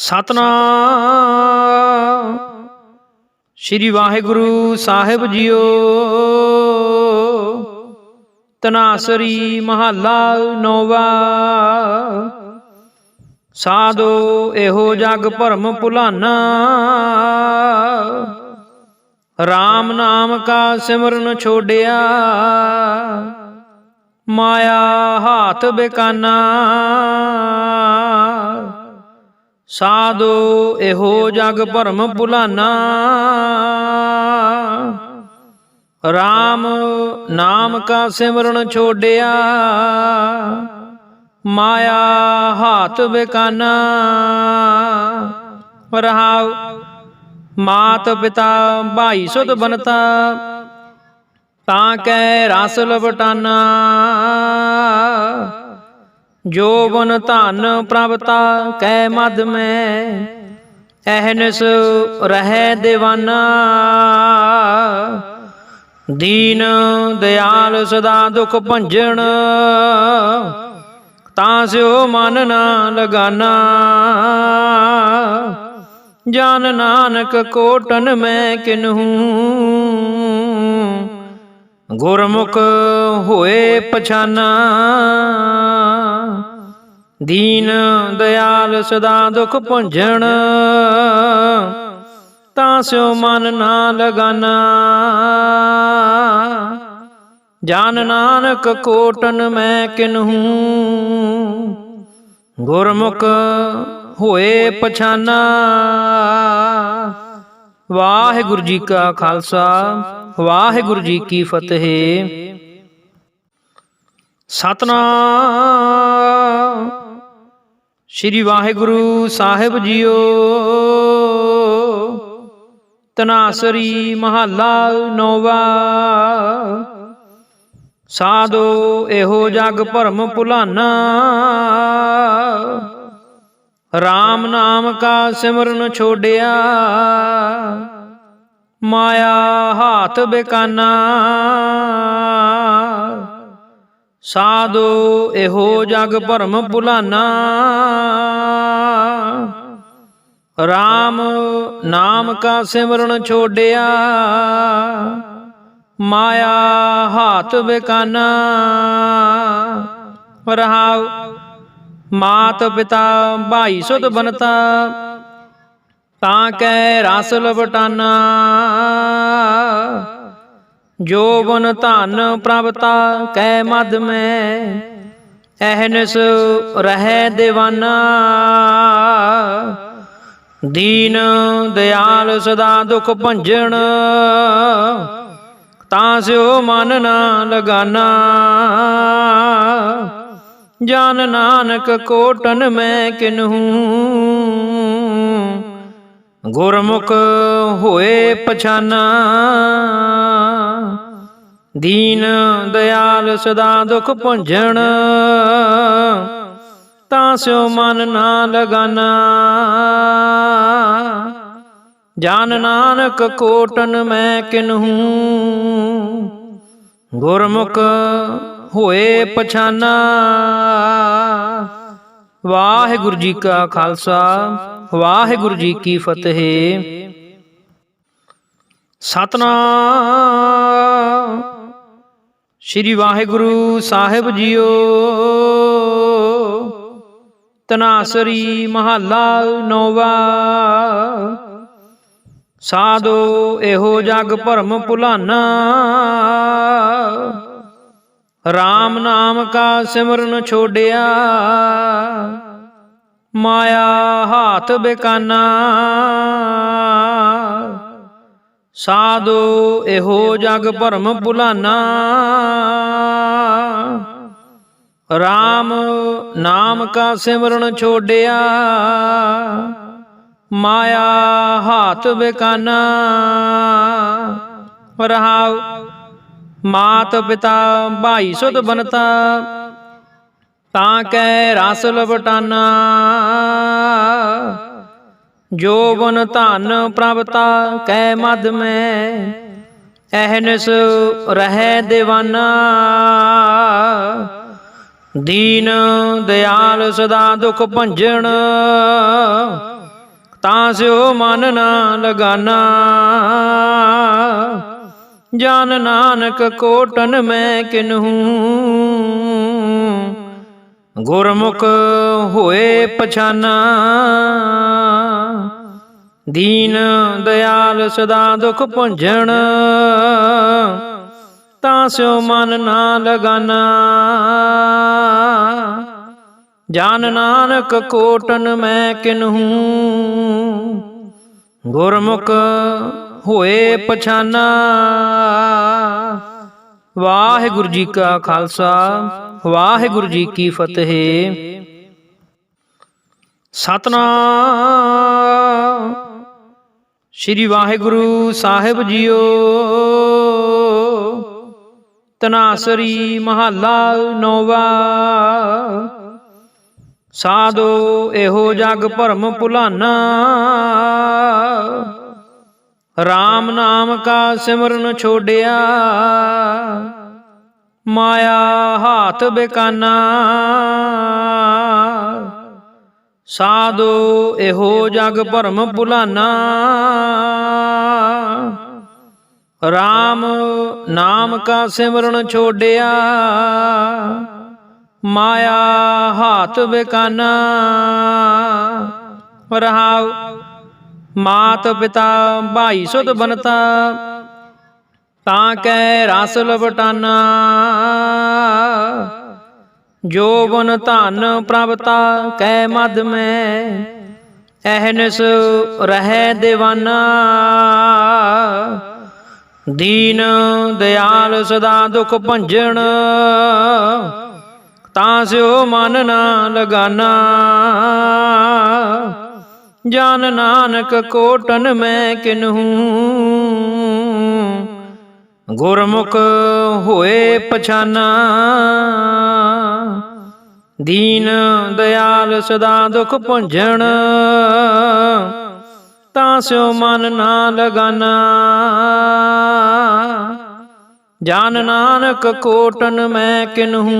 ਸਤਨਾਮ। ਸ੍ਰੀ ਵਾਹਿਗੁਰੂ ਸਾਹਿਬ ਜੀਓ। ਤਨਾਸਰੀ ਮਹੱਲਾ ਨੋਵਾ। ਸਾਧੋ ਇਹੋ ਜਗ ਭਰਮ ਭੁਲਾਨਾ। RAM ਨਾਮ ਕਾ ਸਿਮਰਨ ਛੋੜਿਆ ਮਾਇਆ ਹਾਥ ਬੇਕਾਨਾ। ਸਾਧੋ ਇਹੋ ਜਗ ਭਰਮ ਭੁਲਾਨਾ। RAM ਨਾਮ ਕਾ ਸਿਮਰਨ ਛੋੜਿਆ ਮਾਇਆ ਹਾਥ ਬਿਕਾਨਾ। ਰਹਾਉ ਮਾਤ ਪਿਤਾ ਭਾਈ ਸੁਧ ਬਨਤਾ। ਤਾਂ ਕੈ ਰਸ ਲਵਟਾਨਾ। ਜੋ ਬਨ ਧਨ ਪ੍ਰਭਤਾ ਕੈ ਮਦ ਮੈਂ, ਅਹਨਸ ਰਹਿ ਦੇਵਾਨਾ। ਦੀਨ ਦਿਆਲ ਸਦਾ ਦੁਖ ਭੰਜਣ, ਤਾਂ ਸਿਓ ਮਨ ਨਾ ਲਗਾਨਾ। ਜਾਨ ਨਾਨਕ ਕੋਟਨ ਮੈਂ ਕਿਨਹੂ। ਗੁਰਮੁਖ ਹੋਏ ਪਛਾਨਾ। ਦੀਨ ਦਿਆਲ ਸਦਾ ਦੁਖ ਭੁੰਜਣ, ਤਾਂ ਸਿਓ ਮਨ ਨਾ ਲਗਾਨਾ। ਜਾਨ ਨਾਨਕ ਕੋਟਨ ਮੈਂ ਕਿਨਹੂ, ਗੁਰਮੁਖ ਹੋਏ ਪਛਾਨਾ। ਵਾਹਿਗੁਰੂ ਜੀ ਕਾ ਖਾਲਸਾ, ਵਾਹਿਗੁਰੂ ਜੀ ਕੀ ਫਤਿਹ। ਸਤਨਾਮ। ਸ੍ਰੀ ਵਾਹਿਗੁਰੂ ਸਾਹਿਬ ਜੀਓ। ਤਨਾਸਰੀ ਮਹੱਲਾ ਨੋਵਾ। ਸਾਧੋ ਇਹੋ ਜਗ ਭਰਮ ਭੁਲਾਨਾ। RAM ਨਾਮ ਕਾ ਸਿਮਰਨ ਛੋੜਿਆ। ਮਾਇਆ ਹਾਥ ਬੇਕਾਨਾ। ਸਾਧੋ ਇਹੋ ਜਗ ਭਰਮ ਭੁਲਾਨਾ। RAM ਨਾਮ ਕਾ ਸਿਮਰਨ ਛੋੜਿਆ ਮਾਇਆ ਹਾਥ ਬੇਕਾਨਾ। ਰਹਾਉ ਮਾਤ ਪਿਤਾ ਭਾਈ ਸੁਧ ਬਨਤਾ। ਤਾਂ ਕੈ ਰਸ ਲਵਟਾਨਾ। ਜੋ ਧਨ ਪ੍ਰਭਤਾ ਕੈ ਮਦ ਮੈਂ, ਅਹਨਸ ਰਹਿ ਦੇਵਾਨਾ। ਦੀਨ ਦਿਆਲ ਸਦਾ ਦੁਖ ਭੰਜਣ, ਤਾਂ ਸਿਓ ਮਨ ਨਾ ਲਗਾਨਾ। ਜਾਨ ਨਾਨਕ ਕੋਟਨ ਮੈਂ ਕਿਨਹੂ। ਗੁਰਮੁਖ ਹੋਏ ਪਛਾਨਾ। ਦੀਨ ਦਿਆਲ ਸਦਾ ਦੁਖ ਭੁੰਜਣ, ਤਾਂ ਸਿਓ ਮਨ ਨਾ ਲਗਾਨਾ। ਜਾਨ ਨਾਨਕ ਕੋਟਨ ਮੈਂ ਕਿਨਹੂ, ਗੁਰਮੁਖ ਹੋਏ ਪਛਾਨਾ। ਵਾਹਿਗੁਰੂ ਜੀ ਕਾ ਖਾਲਸਾ, ਵਾਹਿਗੁਰੂ ਜੀ ਕੀ ਫਤਿਹ। ਸਤਨਾਮ। ਸ੍ਰੀ ਵਾਹਿਗੁਰੂ ਸਾਹਿਬ ਜੀਓ। ਤਨਾਸਰੀ ਮਹੱਲਾ ਨੋਵਾ। ਸਾਧੋ ਇਹੋ ਜਗ ਭਰਮ ਭੁਲਾਨਾ। RAM ਨਾਮ ਕਾ ਸਿਮਰਨ ਛੋੜਿਆ ਮਾਇਆ ਹਾਥ ਬੇਕਾਨਾ। ਸਾਧੋ ਇਹੋ ਜਗ ਭਰਮ ਭੁਲਾਨਾ। RAM ਨਾਮ ਕਾ ਸਿਮਰਨ ਛੋੜਿਆ ਮਾਇਆ ਹਾਥ ਬੇਕਾਨਾ। ਰਹਾਉ ਮਾਤ ਪਿਤਾ ਭਾਈ ਸੁਧ ਬਨਤਾ। ਤਾਂ ਕੈ ਰਸ ਲਵਟਾਨਾ। ਜੋ ਬਨ ਧਨ ਪ੍ਰਭਤਾ ਕੈ ਮਦ ਮੈਂ, ਅਹਨਸ ਰਹਿ ਦੇਵਾਨਾ। ਦੀਨ ਦਿਆਲ ਸਦਾ ਦੁਖ ਭੰਜਣ, ਤਾਂ ਸਿਓ ਮਨ ਨਾ ਲਗਾਨਾ। ਜਾਨ ਨਾਨਕ ਕੋਟਨ ਮੈਂ ਕਿਨਹੂ। ਗੁਰਮੁਖ ਹੋਏ ਪਛਾਨਾ। ਦੀਨ ਦਿਆਲ ਸਦਾ ਦੁਖ ਭੁੰਜਣ, ਤਾਂ ਸਿਓ ਮਨ ਨਾ ਲਗਾਨਾ। ਜਾਨ ਨਾਨਕ ਕੋਟਨ ਮੈਂ ਕਿਨਹੂ, ਗੁਰਮੁਖ ਹੋਏ ਪਛਾਨਾ। ਵਾਹਿਗੁਰੂ ਜੀ ਕਾ ਖਾਲਸਾ, ਵਾਹਿਗੁਰੂ ਜੀ ਕੀ ਫਤਿਹ। ਸਤਨਾਮ। ਸ੍ਰੀ ਵਾਹਿਗੁਰੂ ਸਾਹਿਬ ਜੀਓ। ਤਨਾਸਰੀ ਮਹੱਲਾ ਨੋਵਾ। ਸਾਧੋ ਇਹੋ ਜਗ ਭਰਮ ਭੁਲਾਨਾ। RAM ਨਾਮ ਕਾ ਸਿਮਰਨ ਛੋੜਿਆ ਮਾਇਆ ਹਾਥ ਬੇਕਾਨਾ। ਸਾਧੋ ਇਹੋ ਜਗ ਭਰਮ ਭੁਲਾਨਾ। RAM ਨਾਮ ਕਾ ਸਿਮਰਨ ਛੋੜਿਆ ਮਾਇਆ ਹਾਥ ਬੇਕਾਨਾ। ਰਹਾਉ ਮਾਤ ਪਿਤਾ ਭਾਈ ਸੁਧ ਬਨਤਾ। ਤਾਂ ਕੈ ਰਸ ਲਵਟਾਨਾ। ਜੋਬਨ ਧਨ ਪ੍ਰਭਤਾ ਕੈ ਮਦ ਮੈਂ। ਅਹਨਸ ਰਹਿ ਦੇਵਾਨਾ। ਦੀਨ ਦਿਆਲ ਸਦਾ ਦੁਖ ਭੰਜਣ। ਤਾਂ ਸਿਓ ਮਨ ਨਾ ਲਗਾਨਾ। ਜਾਨ ਨਾਨਕ ਕੋਟਨ ਮੈਂ ਕਿਨਹੂ। ਗੁਰਮੁਖ ਹੋਏ ਪਛਾਨਾ। ਦੀਨ ਦਿਆਲ ਸਦਾ ਦੁਖ ਭੁੰਜਣ, ਤਾਂ ਸਿਓ ਮਨ ਨਾ ਲਗਾਨਾ। ਜਾਨ ਨਾਨਕ ਕੋਟਨ ਮੈਂ ਕਿਨਹੂ,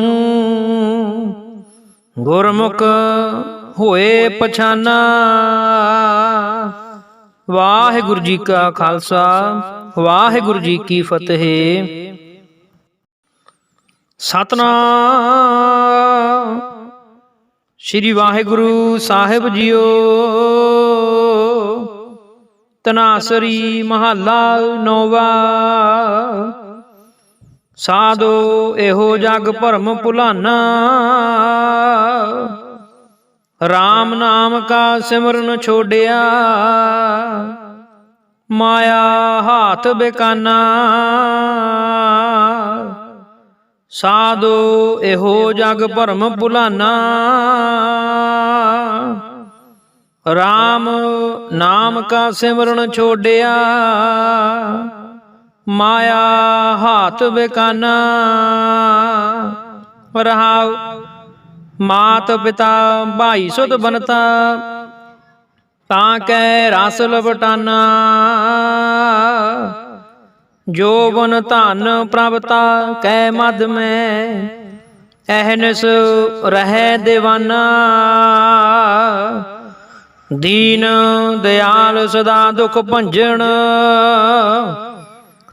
ਗੁਰਮੁਖ ਹੋਏ ਪਛਾਨਾ। ਵਾਹਿਗੁਰੂ ਜੀ ਕਾ ਖਾਲਸਾ, ਵਾਹਿਗੁਰੂ ਜੀ ਕੀ ਫਤਿਹ। ਸਤਨਾਮ। ਸ੍ਰੀ ਵਾਹਿਗੁਰੂ ਸਾਹਿਬ ਜੀਓ। ਤਨਾਸਰੀ ਮਹੱਲਾ ਨੋਵਾ। ਸਾਧੋ ਇਹੋ ਜਗ ਭਰਮ ਭੁਲਾਨਾ। RAM ਨਾਮ ਕਾ ਸਿਮਰਨ ਛੋੜਿਆ ਮਾਇਆ ਹਾਥ ਬੇਕਾਨਾ। ਸਾਧੋ ਇਹੋ ਜਗ ਭਰਮ ਭੁਲਾਨਾ। RAM ਨਾਮ ਕਾ ਸਿਮਰਨ ਛੋੜਿਆ ਮਾਇਆ ਹਾਥ ਬੇਕਾਨਾ। ਰਹਾਉ ਮਾਤ ਪਿਤਾ ਭਾਈ ਸੁਧ ਬਨਤਾ। ਤਾਂ ਕੈ ਰਸ ਲਵਟਾਨਾ। ਜੋਬਨ ਧਨ ਪ੍ਰਭਤਾ ਕੈ ਮਦ ਮੈਂ, ਅਹਨਸ ਰਹਿ ਦੇਵਾਨਾ। ਦੀਨ ਦਿਆਲ ਸਦਾ ਦੁਖ ਭੰਜਣ,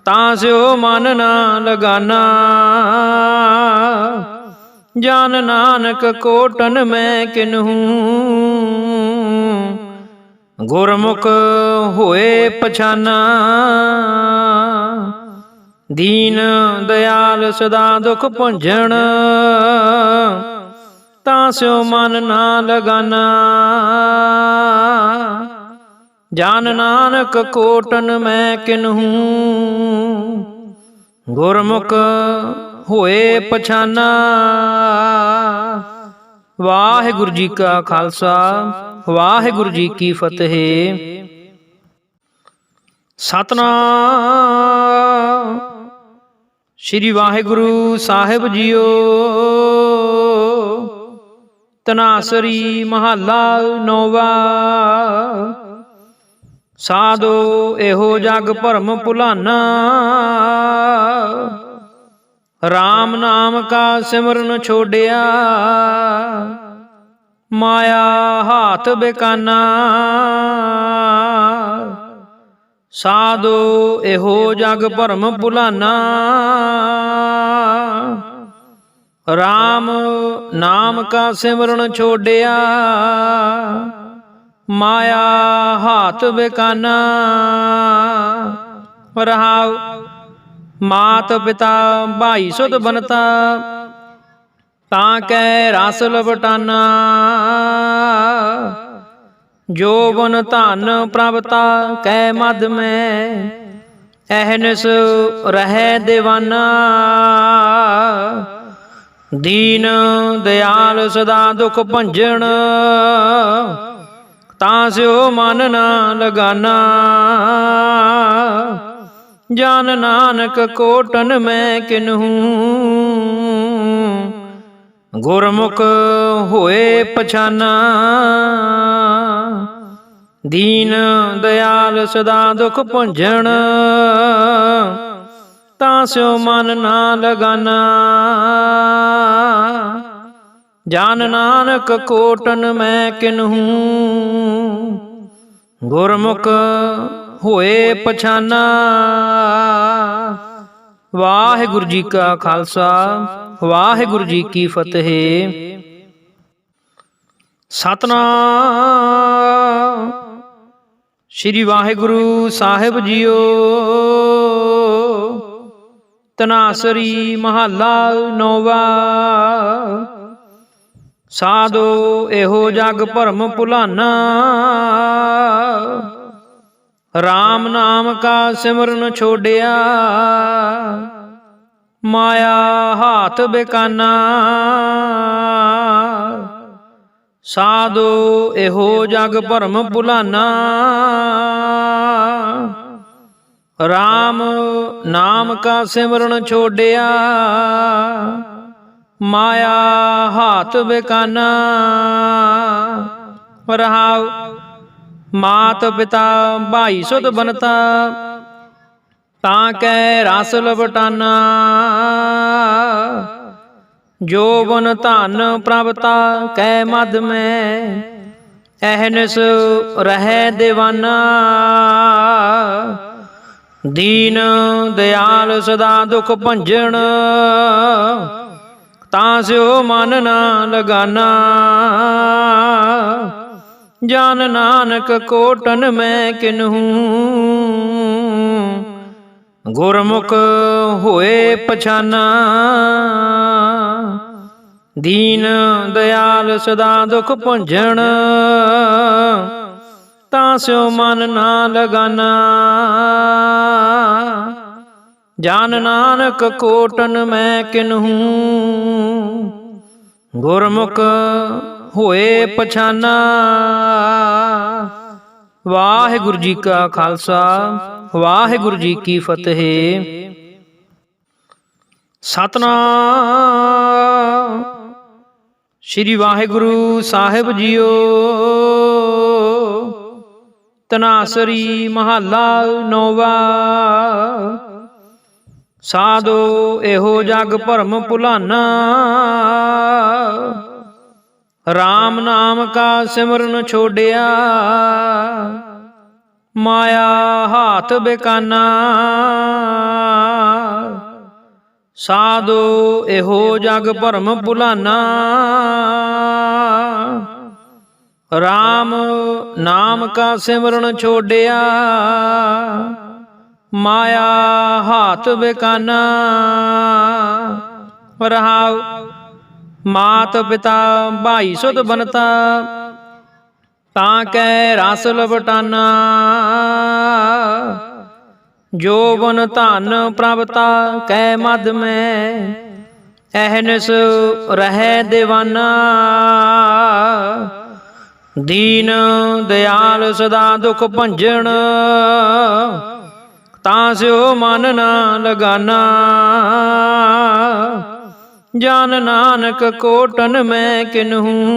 ਤਾਂ ਸਿਓ ਮਨ ਨਾ ਲਗਾਨਾ। ਜਾਨ ਨਾਨਕ ਕੋਟਨ ਮੈਂ ਕਿਨਹੂ। ਗੁਰਮੁਖ ਹੋਏ ਪਛਾਨਾ। ਦੀਨ ਦਿਆਲ ਸਦਾ ਦੁਖ ਭੁੰਜਣ। ਤਾਂ ਸਿਓ ਮਨ ਨਾ ਲਗਾਨਾ। ਜਾਨ ਨਾਨਕ ਕੋਟਨ ਮੈਂ ਕਿਨਹੂ। ਗੁਰਮੁਖ ਹੋਏ ਪਛਾਨਾ। ਵਾਹਿਗੁਰੂ ਜੀ ਕਾ ਖਾਲਸਾ, ਵਾਹਿਗੁਰੂ ਜੀ ਕੀ ਫਤਿਹ। ਸਤਨਾਮ। ਸ੍ਰੀ ਵਾਹਿਗੁਰੂ ਸਾਹਿਬ ਜੀਓ। ਤਨਾਸਰੀ ਮਹੱਲਾ ਨੋਵਾ। ਸਾਧੋ ਇਹੋ ਜਗ ਭਰਮ ਭੁਲਾਨਾ। RAM ਨਾਮ ਕਾ ਸਿਮਰਨ ਛੋੜਿਆ ਮਾਇਆ ਹਾਥ ਬੇਕਾਨਾ। ਸਾਧੂ ਇਹੋ ਜਗ ਭਰਮ ਭੁਲਾਨਾ। RAM ਨਾਮ ਕਾ ਸਿਮਰਨ ਛੋੜਿਆ ਮਾਇਆ ਹਾਥ ਬੇਕਾਨਾ। ਰਹਾਉ ਮਾਤ ਪਿਤਾ ਭਾਈ ਸੁਧ ਬਨਤਾ। ਤਾਂ ਕੈ ਰਸ ਲਵਟਾਨਾ। ਜੋਬਨ ਧਨ ਪ੍ਰਭਤਾ ਕੈ ਮਦ ਮੈਂ, ਅਹਨਸ ਰਹਿ ਦੇਵਾਨਾ। ਦੀਨ ਦਿਆਲ ਸਦਾ ਦੁਖ ਭੰਜਣ, ਤਾਂ ਸਿਓ ਮਨ ਨਾ ਲਗਾਨਾ। ਜਾਨ ਨਾਨਕ ਕੋਟਨ ਮੈਂ ਕਿਨਹੂ। ਗੁਰਮੁਖ ਹੋਏ ਪਛਾਨਾ। ਦੀਨ ਦਿਆਲ ਸਦਾ ਦੁਖ ਭੁੰਜਣ। ਤਾਂ ਸਿਓ ਮਨ ਨਾ ਲਗਾਨਾ। ਜਾਨ ਨਾਨਕ ਕੋਟਨ ਮੈਂ ਕਿਨਹੂ। ਗੁਰਮੁਖ ਹੋਏ ਪਛਾਨਾ। ਵਾਹਿਗੁਰੂ ਜੀ ਕਾ ਖਾਲਸਾ, ਵਾਹਿਗੁਰੂ ਜੀ ਕੀ ਫਤਿਹ। ਸਤਨਾਮ। ਸ੍ਰੀ ਵਾਹਿਗੁਰੂ ਸਾਹਿਬ ਜੀਓ। ਤਨਾਸਰੀ ਮਹੱਲਾ ਨੋਵਾ। ਸਾਧੋ ਇਹੋ ਜਗ ਭਰਮ ਭੁਲਾਨਾ। RAM ਨਾਮ ਕਾ ਸਿਮਰਨ ਛੋੜਿਆ ਮਾਇਆ ਹਾਥ ਬੇਕਾਨਾ। ਸਾਧੋ ਇਹੋ ਜਗ ਭਰਮ ਭੁਲਾਨਾ। RAM ਨਾਮ ਕਾ ਸਿਮਰਨ ਛੋੜਿਆ ਮਾਇਆ ਹਾਥ ਬਿਕਾਨਾ। ਰਹਾਉ ਮਾਤ ਪਿਤਾ ਭਾਈ ਸੁਧ ਬਨਤਾ। ਤਾਂ ਕੈ ਰਸ ਲਵਟਾਨਾ। ਜੋਬਨ ਧਨ ਪ੍ਰਭਤਾ, ਕੈ ਮਦ ਮੈਂ, ਅਹਨਸ ਰਹਿ ਦੇਵਾਨਾ। ਦੀਨ ਦਿਆਲ ਸਦਾ ਦੁਖ ਭੰਜਣ, ਤਾਂ ਸਿਓ ਮਨ ਨਾ ਲਗਾਨਾ। ਜਾਨ ਨਾਨਕ ਕੋਟਨ ਮੈਂ ਕਿਨਹੂ। ਗੁਰਮੁਖ ਹੋਏ ਪਛਾਨਾ। ਦੀਨ ਦਿਆਲ ਸਦਾ ਦੁਖ ਭੁੰਜਣ, ਤਾਂ ਸਿਓ ਮਨ ਨਾ ਲਗਾਨਾ। ਜਾਨ ਨਾਨਕ ਕੋਟਨ ਮੈਂ ਕਿਨਹੂ, ਗੁਰਮੁਖ ਹੋਏ ਪਛਾਨਾ। ਵਾਹਿਗੁਰੂ ਜੀ ਕਾ ਖਾਲਸਾ, ਵਾਹਿਗੁਰੂ ਜੀ ਕੀ ਫਤਿਹ। ਸਤਨਾਮ ਸ੍ਰੀ ਵਾਹਿਗੁਰੂ ਸਾਹਿਬ ਜੀਓ। ਤਨਾਸਰੀ ਮਹੱਲਾ ਨੋਵਾ। ਸਾਧੋ ਇਹੋ ਜਗ ਭਰਮ ਭੁਲਾਨਾ। RAM ਨਾਮ ਕਾ ਸਿਮਰਨ ਛੋੜਿਆ ਮਾਇਆ ਹਾਥ ਬੇਕਾਨਾ। ਸਾਧੋ ਇਹੋ ਜਗ ਭਰਮ ਭੁਲਾਨਾ। RAM ਨਾਮ ਕਾ ਸਿਮਰਨ ਛੋੜਿਆ ਮਾਇਆ ਹਾਥ ਬਿਕਾਨਾ। ਰਹਾਉ ਮਾਤ ਪਿਤਾ ਭਾਈ ਸੁਧ ਬਨਤਾ। ਤਾਂ ਕੈ ਰਸ ਲਵਟਾਨਾ। ਜੋਬਨ ਧਨ ਪ੍ਰਭਤਾ ਕੈ ਮਦ ਮੈਂ। ਅਹਨਸ ਰਹਿ ਦੇਵਾਨਾ। ਦੀਨ ਦਿਆਲ ਸਦਾ ਦੁਖ ਭੰਜਣ। ਤਾਂ ਸਿਓ ਮਨ ਨਾ ਲਗਾਨਾ। ਜਾਨ ਨਾਨਕ ਕੋਟਨ ਮੈਂ ਕਿਨਹੂ।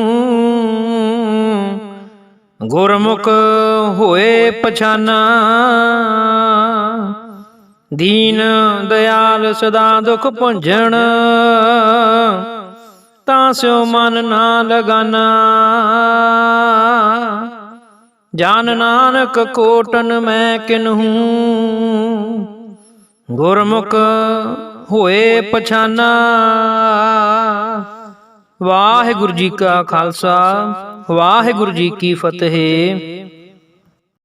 ਗੁਰਮੁਖ ਹੋਏ ਪਛਾਨਾ। ਦੀਨ ਦਿਆਲ ਸਦਾ ਦੁਖ ਭੁੰਜਣ, ਤਾਂ ਸਿਓ ਮਨ ਨਾ ਲਗਾਨਾ। ਜਾਨ ਨਾਨਕ ਕੋਟਨ ਮੈਂ ਕਿਨਹੂ, ਗੁਰਮੁਖ ਹੋਏ ਪਛਾਨਾ। ਵਾਹਿਗੁਰੂ ਜੀ ਕਾ ਖਾਲਸਾ, ਵਾਹਿਗੁਰੂ ਜੀ ਕੀ ਫਤਿਹ।